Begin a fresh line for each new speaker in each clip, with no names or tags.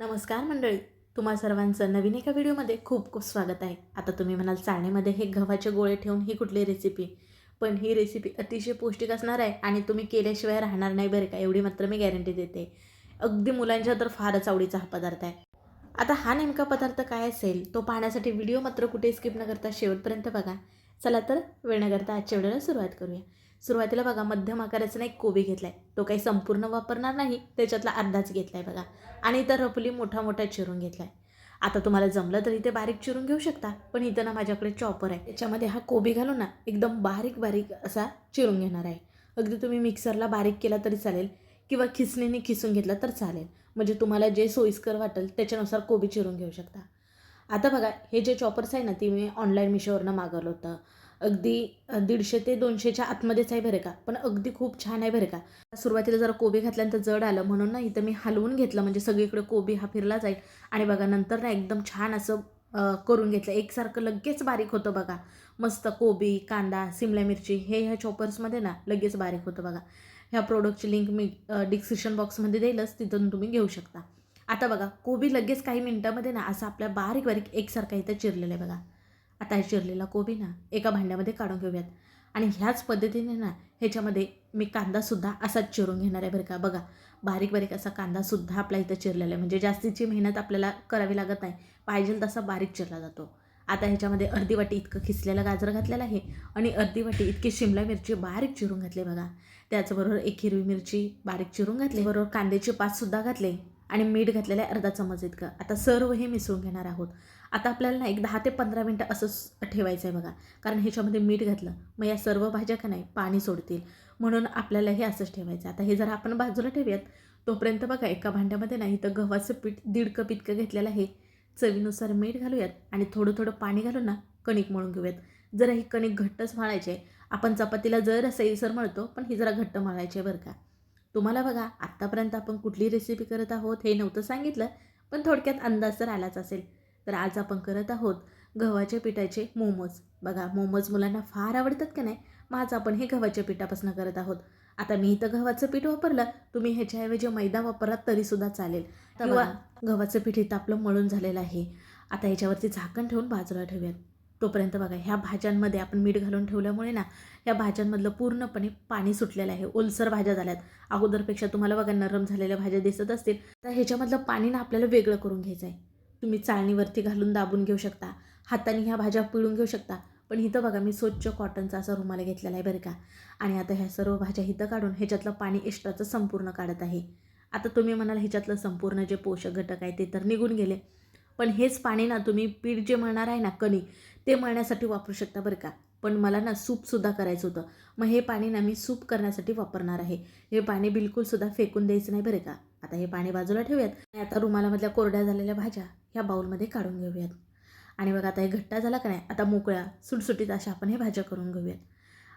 नमस्कार मंडळी तुम्हा सर्वांचं नवीन एका व्हिडिओमध्ये खूप खूप स्वागत आहे. आता तुम्ही म्हणाल चाळणीमध्ये हे गव्हाचे गोळे ठेवून ही कुठली रेसिपी पण ही रेसिपी अतिशय पौष्टिक असणार आहे आणि तुम्ही केल्याशिवाय राहणार नाही बरं का एवढी मात्र मी गॅरंटी देते. अगदी मुलांच्या तर फारच आवडीचा हा पदार्थ आहे. आता हा नेमका पदार्थ काय असेल तो पाहण्यासाठी व्हिडिओ मात्र कुठे स्किप न करता शेवटपर्यंत बघा. चला तर वेळ न करता आजच्या व्हिडिओला सुरुवात करूया. सुरुवातीला बघा मध्यम आकाराचा ना एक कोबी घेतला आहे तो काही संपूर्ण वापरणार नाही त्याच्यातला अर्धाच घेतला आहे बघा. आणि इथं रफली मोठा मोठा चिरून घेतला आहे आता तुम्हाला जमलं तर इथे बारीक चिरून घेऊ शकता पण इथं ना माझ्याकडे चॉपर आहे. त्याच्यामध्ये हा कोबी घालून ना एकदम बारीक बारीक असा चिरून घेणार आहे. अगदी तुम्ही मिक्सरला बारीक केला तरी चालेल किंवा खिसणीने खिसून घेतला तर चालेल. म्हणजे तुम्हाला जे सोयीस्कर वाटेल त्याच्यानुसार कोबी चिरून घेऊ शकता. आता बघा हे जे चॉपर्स आहे ना ती मी ऑनलाईन मिशोवरनं मागवलं होतं. अगदी दीडशे ते दोनशेच्या आतमध्येच आहे बरं का. पण अगदी खूप छान आहे बरं का. सुरुवातीला जरा कोबी घातल्यानंतर जड आलं. म्हणून ना इथं मी हलवून घेतलं. म्हणजे सगळीकडे कोबी हा फिरला जाईल आणि बघा नंतर ना एकदम छान असं करून घेतलं. एकसारखं लगेच बारीक होतं बघा. मस्त कोबी कांदा सिमला मिरची हे ह्या चॉपर्समध्ये ना लगेच बारीक होतं बघा. ह्या प्रोडक्टची लिंक मी डिस्क्रिप्शन बॉक्समध्ये देईलच. तिथून तुम्ही घेऊ शकता. आता बघा कोबी लगेच काही मिनटामध्ये ना असं आपल्या बारीक बारीक एकसारखा इथं चिरलेलं आहे बघा. आता हे चिरलेला कोबी ना एका भांड्यामध्ये काढून घेऊयात. आणि ह्याच पद्धतीने ना ह्याच्यामध्ये मी कांदासुद्धा असाच चिरून घेणार आहे बरं का. बघा बारीक बारीक असा कांदासुद्धा आपला इथं चिरलेला आहे. म्हणजे जास्तीची मेहनत आपल्याला करावी लागत नाही. पाहिजे तसा बारीक चिरला जातो. आता ह्याच्यामध्ये अर्धी वाटी इतकं खिसलेलं गाजर घातलेलं आहे आणि अर्धी वाटी इतकी शिमला मिरची बारीक चिरून घातली बघा. त्याचबरोबर एक हिरवी मिरची बारीक चिरून घातली. बरोबर कांद्याचे पाचसुद्धा घातले. आणि मीठ घातलेलं आहे अर्धा चमच इतकं. आता सर्व हे मिसळून घेणार आहोत. आता आपल्याला ना एक दहा ते पंधरा मिनटं असंच ठेवायचं आहे बघा. कारण ह्याच्यामध्ये मीठ घातलं मग या सर्व भाज्या का नाही पाणी सोडतील. म्हणून आपल्याला हे असंच ठेवायचं आता हे जरा आपण बाजूला ठेवूयात तोपर्यंत बघा एका भांड्यामध्ये नाही तर गव्हाचं पीठ दीड कप इतकं घेतलेलं आहे. चवीनुसार मीठ घालूयात आणि थोडं थोडं पाणी घालून ना कणिक मळून घेऊयात. जरा ही कणिक घट्टच मळायची आहे. आपण चपातीला जर सैसर मळतो पण ही जरा घट्ट मळायची आहे बरं का. तुम्हाला बघा आत्तापर्यंत आपण कुठली रेसिपी करत आहोत हे नव्हतं सांगितलं पण थोडक्यात अंदाज तर आलाच असेल. तर आज आपण करत आहोत गव्हाच्या पिठाचे मोमोज. बघा मोमोज मुलांना फार आवडतात का नाही? मग आज आपण हे गव्हाच्या पिठापासून करत आहोत. आता मी इथं गव्हाचं पीठ वापरलं तुम्ही ह्याच्याऐवजी मैदा वापरलात तरीसुद्धा चालेल. किंवा गव्हाचं पीठ इथं आपलं मळून झालेलं आहे. आता ह्याच्यावरती झाकण ठेवून बाजूला ठेवूयात. तोपर्यंत बघा ह्या भाज्यांमध्ये आपण मीठ घालून ठेवल्यामुळे ना ह्या भाज्यांमधलं पूर्णपणे पाणी सुटलेलं आहे. ओलसर भाज्या झाल्यात. अगोदरपेक्षा तुम्हाला बघा नरम झालेल्या भाज्या दिसत असतील. तर ह्याच्यामधलं पाणी ना आपल्याला वेगळं करून घ्यायचं आहे तुम्ही चाळणीवरती घालून दाबून घेऊ शकता. हाताने ह्या भाज्या पिळून घेऊ शकता. पण इथं बघा मी स्वच्छ कॉटनचा असा रुमाल घेतलेला आहे बरं का. आणि आता ह्या सर्व भाज्या इथं काढून ह्याच्यातलं पाणी एक्स्ट्राचं संपूर्ण काढत आहे. आता तुम्ही म्हणाल ह्याच्यातलं संपूर्ण जे पोषक घटक आहे ते तर निघून गेले. पण हेच पाणी ना तुम्ही पीठ जे मळणार आहे ना कणी ते मळण्यासाठी वापरू शकता बरं का. पण मला ना सूपसुद्धा करायचं होतं. मग हे पाणी ना मी सूप करण्यासाठी वापरणार आहे. हे पाणी बिलकुलसुद्धा फेकून द्यायचं नाही बरं का. आता हे पाणी बाजूला ठेवूयात. आणि आता रुमालामधल्या कोरड्या झालेल्या भाज्या. ह्या बाऊलमध्ये काढून घेऊयात. आणि बघा आता हे घट्टा झाला का नाही? आता मोकळ्या सुटसुटीत अशा आपण हे भाज्या करून घेऊयात.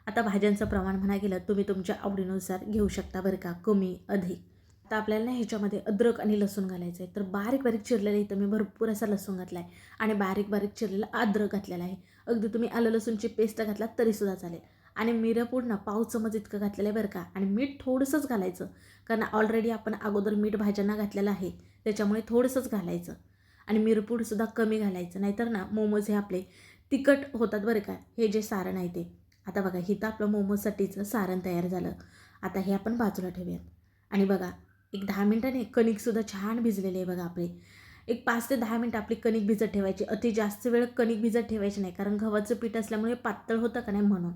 आता भाज्यांचं प्रमाण म्हणा गेलं तुम्ही तुमच्या आवडीनुसार घेऊ शकता बरं का? कमी अधिक. आता आपल्याला ना ह्याच्यामध्ये अद्रक आणि लसूण घालायचं आहे. तर बारीक बारीक चिरलेलं इथं मी भरपूर असा लसूण घातला आहे आणि बारीक बारीक चिरलेला अद्रक घातलेला आहे. अगदी तुम्ही आलं लसूणची पेस्ट घातलात तरीसुद्धा चालेल. आणि मिरपूड ना पाव चमच इतकं घातलेलं आहे बरं का? आणि मीठ थोडंसंच घालायचं. कारण ऑलरेडी आपण अगोदर मीठ भाज्यांना घातलेलं आहे. त्याच्यामुळे थोडंसंच घालायचं. आणि मिरपूडसुद्धा कमी घालायचं. नाहीतर ना मोमोज हे आपले तिखट होतात बरं का हे जे सारण आहे ते. आता बघा हिथं आपलं मोमोजसाठीचं सारण तयार झालं. आता हे आपण बाजूला ठेवूयात. आणि बघा एक दहा मिनटाने कणिकसुद्धा छान भिजलेली आहे बघा आपले. एक पाच ते दहा मिनटं आपली कणिक भिजत ठेवायची. अति जास्त वेळ कणिक भिजत ठेवायची नाही कारण गव्हाचं पीठ असल्यामुळे पातळ होतं का नाही म्हणून.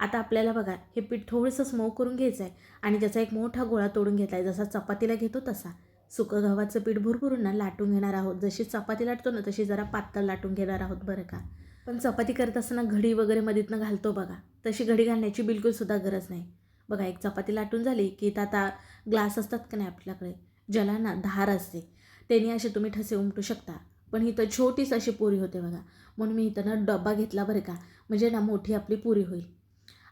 आता आपल्याला बघा हे पीठ थोडंसं मऊ करून घ्यायचं आहे आणि त्याचा एक मोठा गोळा तोडून घेतला आहे जसा चपातीला घेतो तसा. सुकं गव्हाचं पीठ भरभरून ना लाटून घेणार आहोत. जशी चपाती लाटतो ना तशी जरा पातळ लाटून घेणार आहोत बरं का. पण चपाती करत असताना घडी वगैरे मधीतनं घालतो बघा. तशी घडी घालण्याची बिलकुलसुद्धा गरज नाही. बघा एक चपाती लाटून झाली की इथं आता ग्लास असतात का नाही आपल्याकडे? ज्याला ना धार असते. त्याने असे तुम्ही ठसे उमटू शकता. पण इथं छोटीच अशी पुरी होते बघा. म्हणून मी इथं ना डबा घेतला बरं का. म्हणजे ना मोठी आपली पुरी होईल.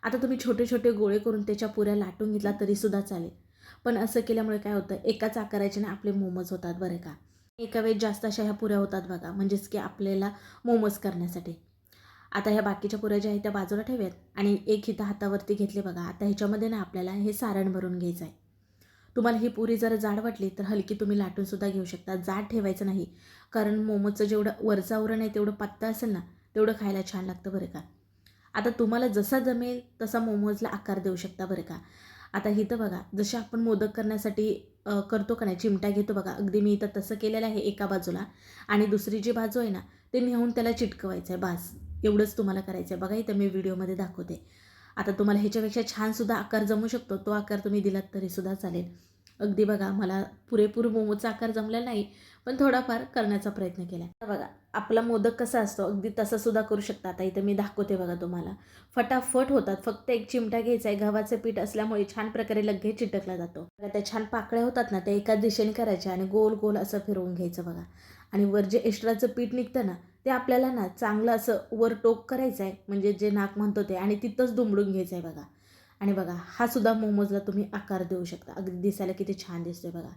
आता तुम्ही छोटे छोटे गोळे करून त्याच्या पुऱ्या लाटून घेतला तरीसुद्धा चालेल. पण असं केल्यामुळे काय होतं एकाच आकाराचे ना आपले मोमोज होतात बरं का. एका वेळेस जास्त अशा ह्या पुऱ्या होतात बघा म्हणजेच की आपल्याला मोमोज करण्यासाठी. आता ह्या बाकीच्या पुऱ्या ज्या आहेत त्या बाजूला ठेवूयात आणि एक हिता हातावरती घेतले बघा आता ह्याच्यामध्ये ना आपल्याला हे सारण भरून घ्यायचं आहे. तुम्हाला ही पुरी जर जाड वाटली तर हलकी तुम्ही लाटूनसुद्धा घेऊ शकता जाड ठेवायचं नाही. कारण मोमोजचं जेवढं वरचं आवरण आहे तेवढं पातळ असेल ना तेवढं खायला छान लागतं बरं का. आता तुम्हाला जसा जमेल तसा मोमोजला आकार देऊ शकता बरं का. आता इथं बघा जसे आपण मोदक करण्यासाठी करतो का नाही चिमटा घेतो बघा. अगदी मी इथं तसं केलेलं आहे एका बाजूला. आणि दुसरी जी बाजू आहे ना ते नेऊन त्याला चिटकवायचं आहे बास एवढंच तुम्हाला करायचं आहे बघा इथं मी व्हिडिओमध्ये दाखवते. आता तुम्हाला ह्याच्यापेक्षा छानसुद्धा आकार जमू शकतो. तो आकार तुम्ही दिलात तरीसुद्धा चालेल. अगदी बघा मला पुरेपूर मोमोचा आकार जमला नाही पण थोडाफार करण्याचा प्रयत्न केला. बघा आपला मोदक कसा असतो अगदी तसा सुद्धा करू शकता. आता इथं मी दाखवते बघा तुम्हाला. फटाफट होतात फक्त एक चिमटा घ्यायचा आहे. गव्हाचं पीठ असल्यामुळे छान प्रकारे लगेच चिटकला जातो. बघा त्या छान पाकळ्या होतात ना त्या एका दिशेने करायच्या आणि गोल गोल असं फिरवून घ्यायचं बघा. आणि वर जे एक्स्ट्राचं पीठ निघतं ना ते आपल्याला ना चांगलं असं वर टोक करायचं आहे म्हणजे जे नाक म्हणतो ते आणि तिथंच दुमडून घ्यायचं आहे बघा. आणि बघा हा सुद्धा मोमोजला तुम्ही आकार देऊ शकता. अगदी दिसायला किती छान दिसतोय बघा.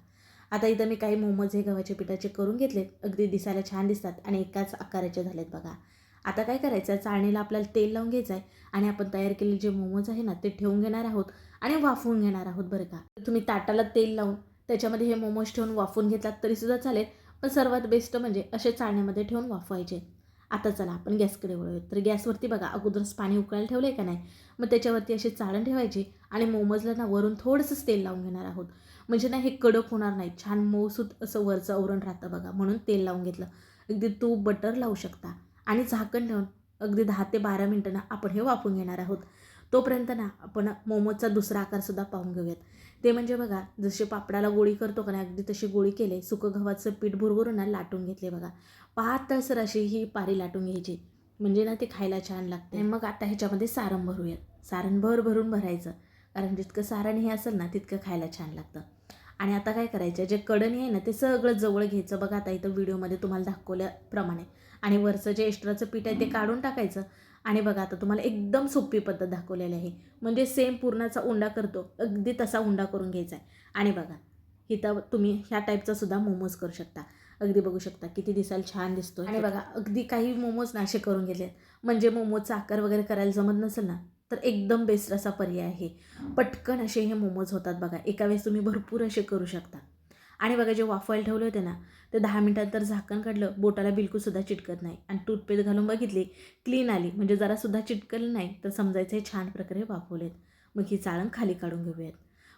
आता इथं मी काही मोमोज हे गव्हाच्या पिठाचे करून घेतलेत अगदी दिसायला छान दिसतात आणि एकाच आकाराचे झालेत बघा. आता काय करायचं चाळणीला आपल्याला तेल लावून घ्यायचं आहे आणि आपण तयार केलेले जे मोमोज आहे ना ते ठेवून घेणार आहोत आणि वाफवून घेणार आहोत बरं का. तुम्ही ताटाला तेल लावून त्याच्यामध्ये हे मोमोज ठेवून वाफवून घेतलात तरीसुद्धा चालेल. पण सर्वात बेस्ट म्हणजे असे चाळण्यामध्ये ठेवून वाफवायचे. आता चला आपण गॅसकडे वळूयात. तर गॅसवरती बघा अगोदरच पाणी उकळायला ठेवलं आहे का नाही? मग त्याच्यावरती अशी चाळण ठेवायची आणि मोमोजला ना वरून थोडंसंच तेल लावून घेणार आहोत. म्हणजे ना हे कडक होणार नाही. छान मऊसूत असं वरचं आवरण राहतं बघा म्हणून तेल लावून घेतलं. अगदी तूप बटर लावू शकता. आणि झाकण ठेवून अगदी दहा ते बारा मिनटं ना आपण हे वाफवून घेणार आहोत. तोपर्यंत ना आपण मोमोजचा दुसरा आकारसुद्धा पाहून घेऊयात. ते म्हणजे बघा जसे पापडाला गोळी करतो का नाही अगदी तशी गोळी केले सुकं गव्हाचं पीठ भुरभुरून ना लाटून घेतले बघा. पातळसर अशी ही पारी लाटून घ्यायची. म्हणजे ना ते खायला छान लागते. आणि मग आता ह्याच्यामध्ये सारण भरूयात. सारण भर भरून भरायचं. कारण जितकं सारण हे असेल ना तितकं खायला छान लागतं. आणि आता काय करायचं जे कडणी आहे ना ते सगळं जवळ घ्यायचं. बघा आता इथं व्हिडिओमध्ये तुम्हाला दाखवल्याप्रमाणे. आणि वरचं जे एक्स्ट्राचं पीठ आहे ते काढून टाकायचं. आणि बघा आता तुम्हाला एकदम सोपी पद्धत दाखवलेली आहे. म्हणजे सेम पूर्णाचा उंडा करतो. अगदी तसा उंडा करून घ्यायचा आहे. आणि बघा इथं तुम्ही ह्या टाईपचा सुद्धा मोमोज करू शकता. अगदी बघू शकता किती दिसायला छान दिसतो आणि बघा अगदी काही मोमोज ना असे करून आहेत म्हणजे मोमोजचा आकार वगैरे करायला जमत नसेल ना तर एकदम बेस्ट असा पर्याय आहे. पटकन असे हे मोमोज होतात बघा. एका वेळेस तुम्ही भरपूर असे करू शकता. आणि बघा जे वाफवायला ठेवले होते ना ते दहा मिनिटांतर झाकण काढलं बोटाला बिलकुलसुद्धा चिटकत नाही. आणि टूथपेस्ट घालून बघितली क्लीन आली. म्हणजे जरासुद्धा चिटकलं नाही तर समजायचं हे छान प्रकारे वाफवलेत मग ही चाळण खाली काढून घेऊयात.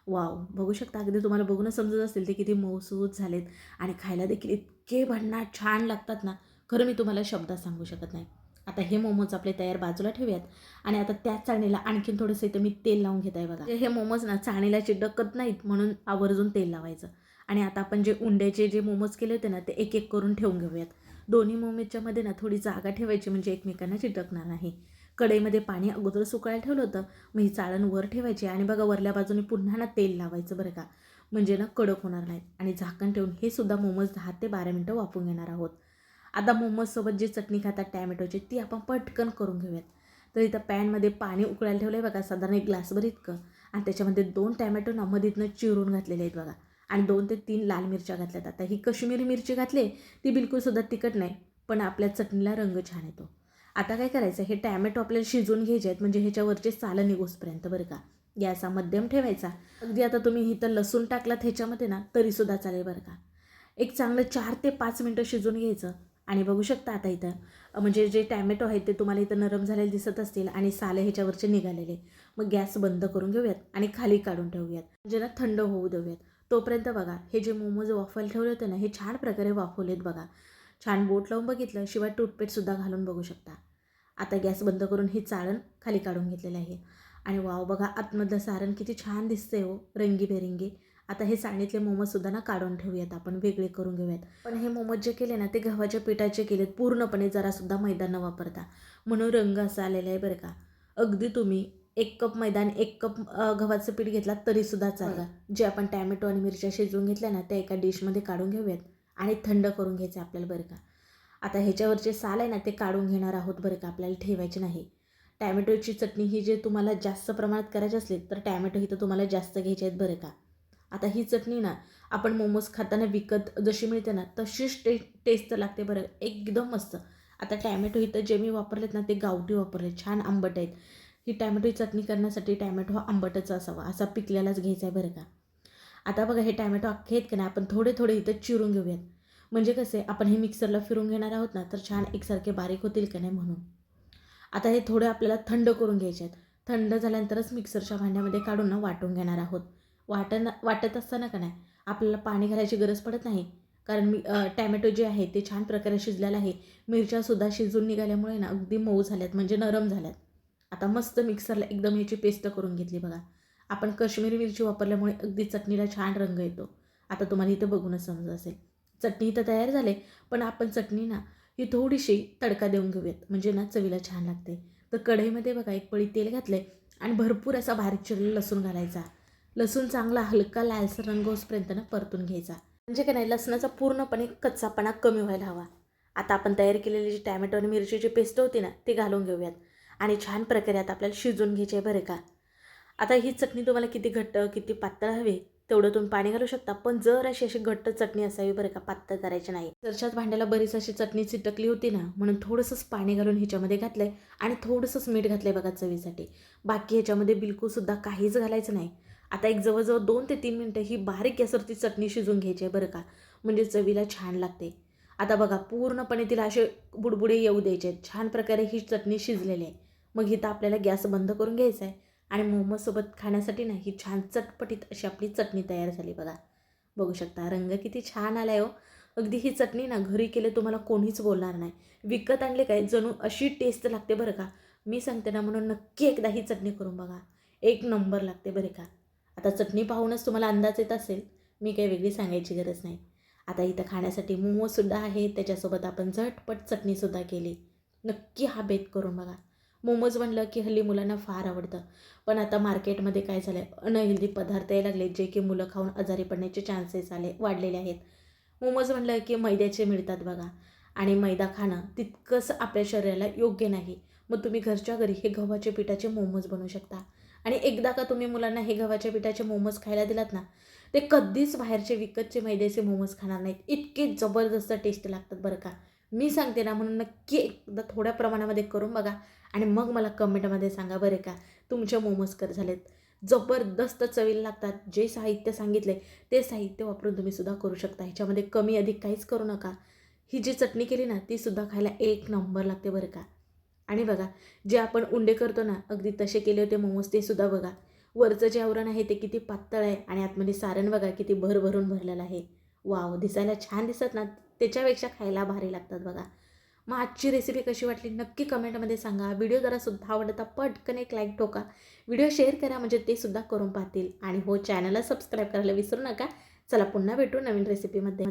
वाव बघू शकता अगदी तुम्हाला बघूनच समजत असेल ते किती मऊसूत झालेत. आणि खायला देखील इतके भन्नाट छान लागतात ना खरं मी तुम्हाला शब्दात सांगू शकत नाही. आता हे मोमोज आपले तयार बाजूला ठेवूयात. आणि आता त्याच चाळणीला आणखीन थोडंसं इथं मी तेल लावून घेत आहे बघा. हे मोमोज ना चाळणीला चिडकत नाहीत म्हणून आवर्जून तेल लावायचं. आणि आता आपण जे उंड्याचे जे मोमोज केले होते ना ते एक एक करून ठेवून घेऊयात. दोन्ही मोमोजच्यामध्ये ना थोडी जागा ठेवायची म्हणजे एकमेकांना चिटकणार नाही. कढईमध्ये पाणी अगोदर सुकायला ठेवलं होतं मग ही चाळण वर ठेवायची आणि बघा वरल्या बाजूने पुन्हा ना तेल लावायचं बरं का. म्हणजे ना कडक होणार नाहीत. आणि झाकण ठेवून हे सुद्धा मोमोज दहा ते बारा मिनटं वापरून घेणार आहोत. आता मोमोजसोबत जी चटणी खातात टॅमॅटोची ती आपण पटकन करून घेऊयात. तर इथं पॅनमध्ये पाणी उकळायला ठेवलं आहे बघा साधारण एक ग्लासभर इतकं. आणि त्याच्यामध्ये दोन टॅमॅटो ना मधीतनं चिरून घातलेले आहेत बघा. आणि दोन ते तीन लाल मिरच्या घातल्यात आता ही कश्मीरी मिरची घातली ती बिलकुलसुद्धा तिखट नाही पण आपल्या चटणीला रंग छान येतो. आता काय करायचं हे टॅमॅटो आपल्याला शिजवून घ्यायचे आहेत म्हणजे ह्याच्यावरचे सालं निघोसपर्यंत बरं का. गॅस हा मध्यम ठेवायचा. अगदी आता तुम्ही इथं लसूण टाकलात ह्याच्यामध्ये ना तरीसुद्धा चालेल बरं का. एक चांगलं चार ते पाच मिनटं शिजून घ्यायचं. आणि बघू शकता आता इथं म्हणजे जे टॅमॅटो आहेत ते तुम्हाला इथं नरम झालेले दिसत असतील आणि साले ह्याच्यावरचे निघालेले. मग गॅस बंद करून घेऊयात आणि खाली काढून ठेवूयात. म्हणजे ना थंड होऊ देऊयात. तोपर्यंत बघा हे जे मोमोज वाफल ठेवले होते ना हे छान प्रकारे वाफवलेत बघा. छान बोट लावून बघितलं शिवाय टूथपेस्टसुद्धा घालून बघू शकता. आता गॅस बंद करून ही चाळण खाली काढून घेतलेलं आहे. आणि वाव बघा आतमधलं सारण किती छान दिसते हो रंगीबेरंगी. आता हे चाळणीतले मोमोजसुद्धा ना काढून ठेवूयात आपण वेगळे करून घेऊयात. पण हे मोमोज जे केले ना ते गव्हाच्या पिठाचे केलेत पूर्णपणे जरासुद्धा मैदा न वापरता. म्हणून रंग असा आलेला आहे बरं का. अगदी तुम्ही एक कप मैदान एक कप गव्हाचं पीठ घेतलात तरीसुद्धा चालेल जे आपण टॅमॅटो आणि मिरच्या शिजवून घेतल्या ना त्या एका डिशमध्ये काढून घेऊयात आणि थंड करून घ्यायचं आपल्याला बरं का. आता ह्याच्यावरचे साल आहे ना ते काढून घेणार आहोत बरं का आपल्याला ठेवायचे नाही. टॅमॅटोची चटणी ही जे तुम्हाला जास्त प्रमाणात करायची असली तर टॅमॅटो ही तर तुम्हाला जास्त घ्यायचे आहेत बरं का. आता ही चटणी ना आपण मोमोज खाताना विकत जशी मिळते ना तशीच टे टेस्ट लागते बरं एकदम मस्त. आता टॅमॅटो इथं जे मी वापरलेत ना ते गावठी वापरले छान आंबट आहेत. ही टॅमॅटोची चटणी करण्यासाठी टॅमॅटो हा आंबटचा असावा असा पिकलेलाच घ्यायचा आहे बरं का? आता बघा हे टॅमॅटो अख्खे आहेत का नाही आपण थोडे थोडे इथं चिरून घेऊयात. म्हणजे कसे आपण हे मिक्सरला फिरून घेणार आहोत ना तर छान एकसारखे बारीक होतील का नाही म्हणून. आता हे थोडे आपल्याला थंड करून घ्यायचे आहेत. थंड झाल्यानंतरच मिक्सरच्या भांड्यामध्ये काढून ना वाटून घेणार आहोत. वाटण वाटत असताना का नाही आपल्याला पाणी घालायची गरज पडत नाही. कारण मी टॅमॅटो जे आहे ते छान प्रकारे शिजलेलं आहे. मिरच्यासुद्धा शिजून निघाल्यामुळे ना अगदी मऊ झाल्यात म्हणजे नरम झाल्यात. आता मस्त मिक्सरला एकदम ह्याची पेस्ट करून घेतली बघा. आपण कश्मीरी मिरची वापरल्यामुळे अगदी चटणीला छान रंग येतो. आता तुम्हाला इथं बघूनच समजत असेल. चटणी इथं तयार झाले पण आपण चटणी ना ही थोडीशी तडका देऊन घेऊयात. म्हणजे ना चवीला छान लागते. तर कढईमध्ये बघा एक पळी तेल घातलं आणि भरपूर असा बारीक चिरलेला लसूण घालायचा. लसूण चांगला हलका लालसर रंग होसपर्यंत ना परतून घ्यायचा. म्हणजे काय नाही लसणाचा पूर्णपणे कच्चापणा कमी व्हायला हवा. आता आपण तयार केलेली जी टॅमॅटो आणि मिरचीची पेस्ट होती ना ती घालून घेऊयात. आणि छान प्रकारे आता आपल्याला शिजून घ्यायचे आहे बरं का. आता ही चटणी तुम्हाला किती घट्ट किती पातळ हवी तेवढं तुम्ही पाणी घालू शकता. पण जर अशी अशी घट्ट चटणी असावी बरं का पातळ करायची नाही. सरच्याच भांड्याला बरीच अशी चटणी चिटकली होती ना म्हणून थोडंसंच पाणी घालून ह्याच्यामध्ये घातलंय आणि थोडंसंच मीठ घातलंय बघा चवीसाठी. बाकी ह्याच्यामध्ये बिलकुलसुद्धा काहीच घालायचं नाही. आता एक जवळजवळ दोन ते तीन मिनटं ही बारीक गॅसवरती चटणी शिजून घ्यायची आहे बरं का म्हणजे चवीला छान लागते. आता बघा पूर्णपणे तिला असे बुडबुडे येऊ द्यायचे आहेत. छान प्रकारे ही चटणी शिजलेली आहे. मग इथं आपल्याला गॅस बंद करून घ्यायचा आहे आणि मोमोजसोबत खाण्यासाठी ना ही छान चटपटीत अशी आपली चटणी तयार झाली बघा. बघू शकता रंग किती छान आला आहे हो. अगदी ही चटणी ना घरी केले तुम्हाला कोणीच बोलणार नाही. विकत आणले काय जणू अशी टेस्ट लागते बरं का. मी सांगते ना म्हणून नक्की एकदा ही चटणी करून बघा. एक नंबर लागते बरं का. आता चटणी पाहूनच तुम्हाला अंदाज येत असेल. मी काही वेगळी सांगायची गरज नाही. आता इथं खाण्यासाठी मोमोसुद्धा आहे. त्याच्यासोबत आपण झटपट चटणीसुद्धा केली. नक्की हा बेत करून बघा. मोमोज म्हणलं की हल्ली मुलांना फार आवडतं. पण आता मार्केटमध्ये काय झालं आहे अनहेल्दी पदार्थ यायला लागले जे की मुलं खाऊन आजारी पडण्याचे चान्सेस आले वाढलेले आहेत. मोमोज म्हणलं की मैद्याचे मिळतात बघा. आणि मैदा खाणं तितकंसं आपल्या शरीराला योग्य नाही. मग तुम्ही घरच्या घरी हे गव्हाच्या पिठाचे मोमोज बनवू शकता. आणि एकदा का तुम्ही मुलांना हे गव्हाच्या पिठाचे मोमोज खायला दिलात ना ते कधीच बाहेरचे विकतचे मैद्याचे मोमोज खाणार नाहीत. इतके जबरदस्त टेस्ट लागतात बरं का. मी सांगते ना म्हणून नक्की एकदा थोड्या प्रमाणामध्ये करून बघा. आणि मग मला कमेंटमध्ये सांगा बरं का तुमचे मोमोज कर झालेत. जबरदस्त चवीला लागतात. जे साहित्य सांगितले ते साहित्य वापरून तुम्ही सुद्धा करू शकता. ह्याच्यामध्ये कमी अधिक काहीच करू नका. ही जी चटणी केली ना ती सुद्धा खायला एक नंबर लागते बरं का. आणि बघा जे आपण उंडे करतो ना अगदी तसे केले होते मोमोज ते सुद्धा बघा. वरचं जे आवरण आहे ते किती पातळ आहे. आणि आतमध्ये सारण बघा किती भरभरून भरलेलं आहे. वाव दिसायला छान दिसत ना. त्याच्यापेक्षा खायला भारी लागतात बघा. मग आजची रेसिपी कशी वाटली? नक्की कमेंटमध्ये सांगा. व्हिडिओ जरा सुद्धा आवडता पटकन एक लाईक ठोका. व्हिडिओ शेअर करा म्हणजे ते सुद्धा करून पाहतील. आणि हो चॅनलला सबस्क्राईब करायला विसरू नका. चला पुन्हा भेटू नवीन रेसिपीमध्ये